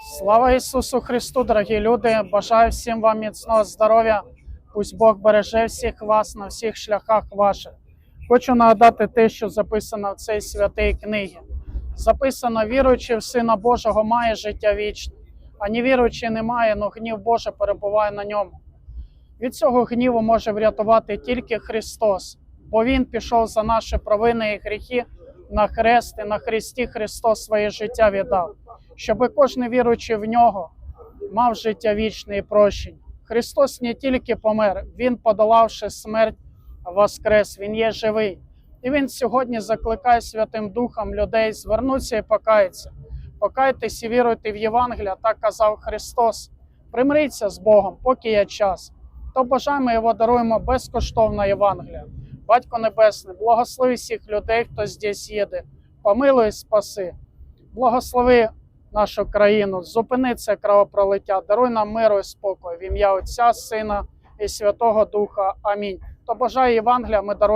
Слава Ісусу Христу, дорогі люди! Бажаю всім вам міцного здоров'я. Пусть Бог береже всіх вас на всіх шляхах ваших. Хочу нагадати те, що записано в цій святій книгі. Записано, віруючи в Сина Божого має життя вічне, а не має, но гнів Божий перебуває на ньому. Від цього гніву може врятувати тільки Христос, бо Він пішов за наші провини і гріхи на хрест, і на хресті Христос своє життя віддав, щоб кожен віруючий в нього мав життя вічне і прощення. Христос не тільки помер, Він, подолавши смерть, воскрес, Він є живий. І Він сьогодні закликає Святим Духом людей звернутися і покаятися. Покайтесь і віруйте в Євангелія, так казав Христос. Примиріться з Богом, поки є час. То бажаємо його даруємо безкоштовно Євангелія. Батько Небесний, благослови всіх людей, хто здесь їде. Помилуй, спаси. Благослови нашу країну, зупини це кровопролиття, даруй нам миру і спокою в ім'я Отця, Сина і Святого Духа. Амінь. То бажаю Євангелія, ми даруємо.